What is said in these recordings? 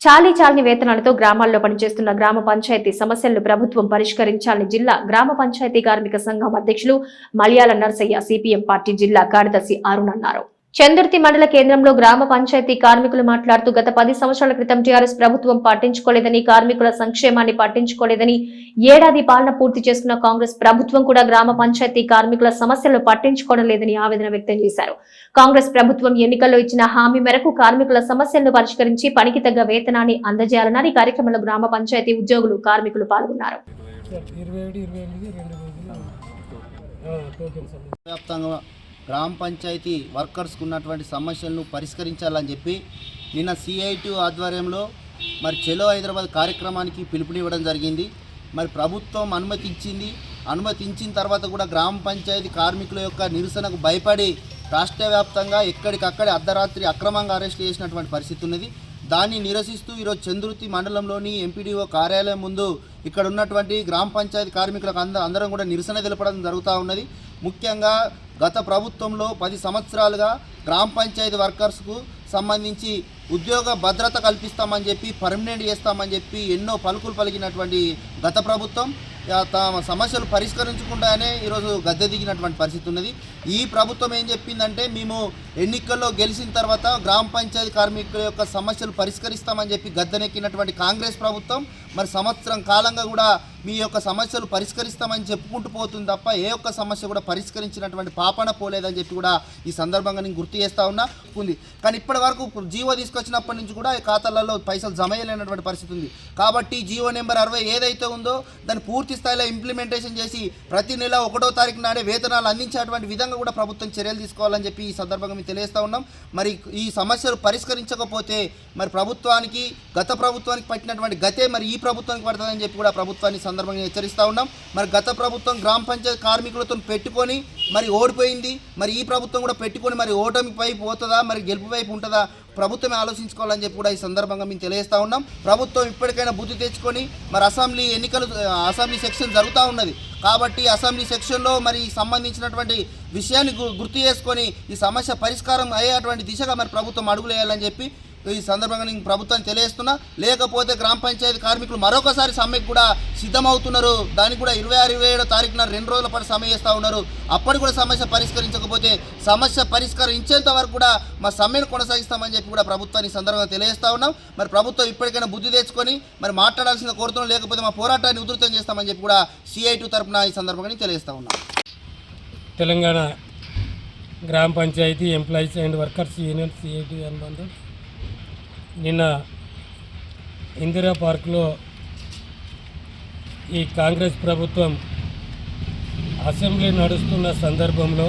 చాలీ చాలని వేతనాలతో గ్రామాల్లో పనిచేస్తున్న గ్రామ పంచాయతీ సమస్యలను ప్రభుత్వం పరిష్కరించాలని జిల్లా గ్రామ పంచాయతీ కార్మిక సంఘం అధ్యక్షులు మలయాళ నర్సయ్య సిపిఎం పార్టీ జిల్లా కార్యదర్శి అరుణ్ అన్నారు. చందుర్తి మండల కేంద్రంలో గ్రామ పంచాయతీ కార్మికులు మాట్లాడుతూ గత పది సంవత్సరాల క్రితం టీఆర్ఎస్ ప్రభుత్వం పట్టించుకోలేదని కార్మికుల సంక్షేమాన్ని పట్టించుకోలేదని ఏడాది పాలన పూర్తి చేసుకున్న కాంగ్రెస్ ప్రభుత్వం కూడా గ్రామ పంచాయతీ కార్మికుల సమస్యలను పట్టించుకోవడం లేదని ఆవేదన వ్యక్తం చేశారు. కాంగ్రెస్ ప్రభుత్వం ఎన్నికల్లో ఇచ్చిన హామీ మేరకు కార్మికుల సమస్యలను పరిష్కరించి పనికి తగ్గ వేతనాన్ని అందజేయాలన్నారు. ఈ కార్యక్రమంలో గ్రామ పంచాయతీ ఉద్యోగులు కార్మికులు పాల్గొన్నారు. వ్యాప్తంగా గ్రామ పంచాయతీ వర్కర్స్కు ఉన్నటువంటి సమస్యలను పరిష్కరించాలని చెప్పి నిన్న సిఐటి ఆధ్వర్యంలో మరి చెలో హైదరాబాద్ కార్యక్రమానికి పిలుపునివ్వడం జరిగింది. మరి ప్రభుత్వం అనుమతించింది. అనుమతించిన తర్వాత కూడా గ్రామ పంచాయతీ కార్మికుల యొక్క నిరసనకు భయపడి రాష్ట్ర వ్యాప్తంగా ఎక్కడికక్కడే అర్ధరాత్రి అక్రమంగా అరెస్ట్ చేసినటువంటి పరిస్థితి ఉన్నది. దాన్ని నిరసిస్తూ ఈరోజు చంద్రుతి మండలంలోని ఎంపీడీఓ కార్యాలయం ముందు ఇక్కడ ఉన్నటువంటి గ్రామ పంచాయతీ కార్మికులకు అంద అందరం కూడా నిరసన తెలపడం జరుగుతూ ఉన్నది. ముఖ్యంగా గత ప్రభుత్వంలో పది సంవత్సరాలుగా గ్రామ పంచాయతీ వర్కర్స్కు సంబంధించి ఉద్యోగ భద్రత కల్పిస్తామని చెప్పి పర్మనెంట్ చేస్తామని చెప్పి ఎన్నో పలుకులు పలికినటువంటి గత ప్రభుత్వం. తమ సమస్యలు పరిష్కరించకుండానే ఈరోజు గద్దె దిగినటువంటి పరిస్థితి ఉన్నది. ఈ ప్రభుత్వం ఏం చెప్పిందంటే మేము ఎన్నికల్లో గెలిచిన తర్వాత గ్రామ పంచాయతీ కార్మికుల యొక్క సమస్యలు పరిష్కరిస్తామని చెప్పి గద్దెనెక్కినటువంటి కాంగ్రెస్ ప్రభుత్వం మరి సంవత్సరం కాలంగా కూడా మీ యొక్క సమస్యలు పరిష్కరిస్తామని చెప్పుకుంటూ పోతుంది తప్ప ఏ ఒక్క సమస్య కూడా పరిష్కరించినటువంటి పాపన పోలేదని చెప్పి కూడా ఈ సందర్భంగా నేను గుర్తు చేస్తా ఉన్నా ఉంది. కానీ ఇప్పటి వరకు జీవో తీసుకొచ్చినప్పటి నుంచి కూడా ఈ ఖాతాలలో పైసలు జమ చేయలేనటువంటి పరిస్థితి ఉంది. కాబట్టి జీవో నెంబర్ అరవై ఏదైతే ఉందో దాన్ని పూర్తి స్థాయిలో ఇంప్లిమెంటేషన్ చేసి ప్రతి నెల ఒకటో తారీఖు నాడే వేతనాలు అందించేటువంటి విధంగా కూడా ప్రభుత్వం చర్యలు తీసుకోవాలని చెప్పి ఈ సందర్భంగా మేము తెలియజేస్తా ఉన్నాం. మరి ఈ సమస్యలు పరిష్కరించకపోతే మరి ప్రభుత్వానికి గత ప్రభుత్వానికి పట్టినటువంటి గతే మరి ఈ ప్రభుత్వానికి పడుతుందని చెప్పి కూడా ప్రభుత్వాన్ని సందర్భంగా హెచ్చరిస్తూ ఉన్నాం. మరి గత ప్రభుత్వం గ్రామ పంచాయతీ కార్మికులతో పెట్టుకొని మరి ఓడిపోయింది. మరి ఈ ప్రభుత్వం కూడా పెట్టుకొని మరి ఓటమి వైపు పోతుందా? మరి గెలుపు వైపు ఉంటుందా? ప్రభుత్వమే ఆలోచించుకోవాలని చెప్పి కూడా ఈ సందర్భంగా మేము తెలియజేస్తూ ఉన్నాం. ప్రభుత్వం ఇప్పటికైనా బుద్ధి తెచ్చుకొని మరి అసెంబ్లీ ఎన్నికలు అసెంబ్లీ సెక్షన్ జరుగుతూ ఉన్నది. కాబట్టి అసెంబ్లీ సెక్షన్లో మరి సంబంధించినటువంటి విషయాన్ని గు- గుర్తు చేసుకొని ఈ సమస్య పరిష్కారం అయ్యేటువంటి దిశగా మరి ప్రభుత్వం అడుగులు వేయాలని చెప్పి ఈ సందర్భంగా నేను ప్రభుత్వాన్ని తెలియజేస్తున్నా. లేకపోతే గ్రామ పంచాయతీ కార్మికులు మరొకసారి సమ్మెకు కూడా సిద్ధమవుతున్నారు. దానికి కూడా ఇరవై ఆరు ఇరవై ఏడో తారీఖున రెండు రోజుల పాటు సమ్మె చేస్తూ ఉన్నారు. అప్పటి కూడా సమస్య పరిష్కరించకపోతే సమస్య పరిష్కరించేంత వరకు కూడా మా సమ్మెను కొనసాగిస్తామని చెప్పి కూడా ప్రభుత్వాన్ని సందర్భంగా తెలియజేస్తా ఉన్నాం. మరి ప్రభుత్వం ఇప్పటికైనా బుద్ధి తెచ్చుకొని మరి మాట్లాడాల్సిన కోరుతున్నాం లేకపోతే మా పోరాటాన్ని ఉధృతం చేస్తామని చెప్పి కూడా సిఐ టూ తరపున ఈ సందర్భంగా నేను తెలియజేస్తా ఉన్నాం. తెలంగాణ గ్రామ panchayat employees and workers union CITU అనుబంధం నిన్న ఇందిరా పార్క్లో ఈ కాంగ్రెస్ ప్రభుత్వం అసెంబ్లీ నడుస్తున్న సందర్భంలో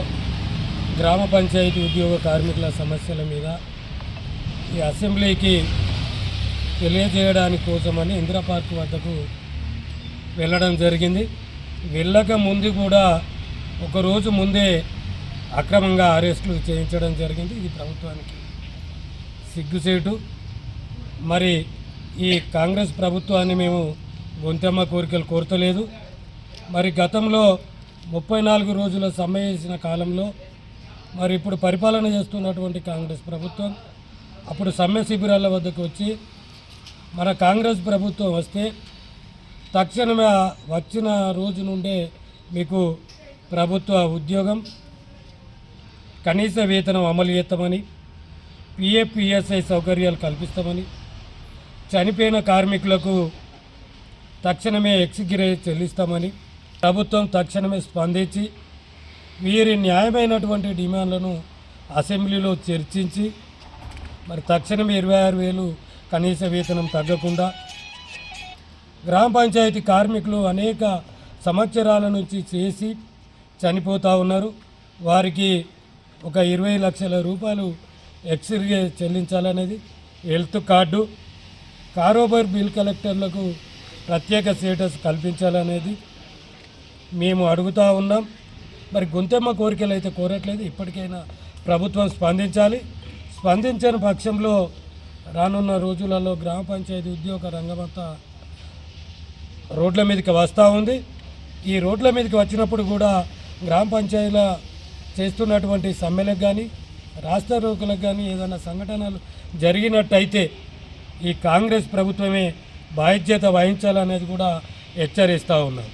గ్రామ పంచాయతీ ఉద్యోగ కార్మికుల సమస్యల మీద ఈ అసెంబ్లీకి తెలియజేయడానికి కోసమని ఇందిరా పార్క్ వద్దకు వెళ్ళడం జరిగింది. వెళ్ళక ముందు కూడా ఒకరోజు ముందే అక్రమంగా అరెస్టులు చేయించడం జరిగింది. ఇది ప్రభుత్వానికి సిగ్గుసేటు మరి ఈ కాంగ్రెస్ ప్రభుత్వాన్ని మేము గొంతెమ్మ కోరికలు కోరతలేదు. మరి గతంలో ముప్పై నాలుగు రోజుల సమ్మె చేసిన కాలంలో మరి ఇప్పుడు పరిపాలన చేస్తున్నటువంటి కాంగ్రెస్ ప్రభుత్వం అప్పుడు సమ్మె శిబిరాల వద్దకు వచ్చి మన కాంగ్రెస్ ప్రభుత్వం వస్తే తక్షణమే వచ్చిన రోజు నుండే మీకు ప్రభుత్వ ఉద్యోగం కనీస వేతనం అమలు చేస్తామని పిఎఫ్పిఎస్ఐ సౌకర్యాలు కల్పిస్తామని చనిపోయిన కార్మికులకు తక్షణమే ఎక్స్గ్రేజ్ చెల్లిస్తామని ప్రభుత్వం తక్షణమే స్పందించి వీరి న్యాయమైనటువంటి డిమాండ్లను అసెంబ్లీలో చర్చించి మరి తక్షణమే ఇరవై ఆరు వేలు కనీస వేతనం తగ్గకుండా గ్రామ పంచాయతీ కార్మికులు అనేక సంవత్సరాల నుంచి చేసి చనిపోతూ ఉన్నారు. వారికి ఒక ఇరవై లక్షల రూపాయలు ఎక్స్గ్రేజ్ చెల్లించాలనేది హెల్త్ కార్డు. కారోబార్ బిల్ కలెక్టర్లకు ప్రత్యేక స్టేటస్ కల్పించాలనేది మేము అడుగుతూ ఉన్నాం. మరి గుంతెమ్మ కోరికలు అయితే కోరట్లేదు. ఇప్పటికైనా ప్రభుత్వం స్పందించాలి. స్పందించని పక్షంలో రానున్న రోజులలో గ్రామ పంచాయతీ ఉద్యోగ రంగమంతా రోడ్ల మీదకి వస్తూ ఉంది. ఈ రోడ్ల మీదకి వచ్చినప్పుడు కూడా గ్రామ పంచాయతీల చేస్తున్నటువంటి సమ్మెలకు కానీ రాష్ట్ర రోగులకు కానీ ఏదైనా సంఘటనలు జరిగినట్టయితే ఈ కాంగ్రెస్ ప్రభుత్వమే బాధ్యత వహించాలనేది కూడా హెచ్చరిస్తూ ఉన్నాం.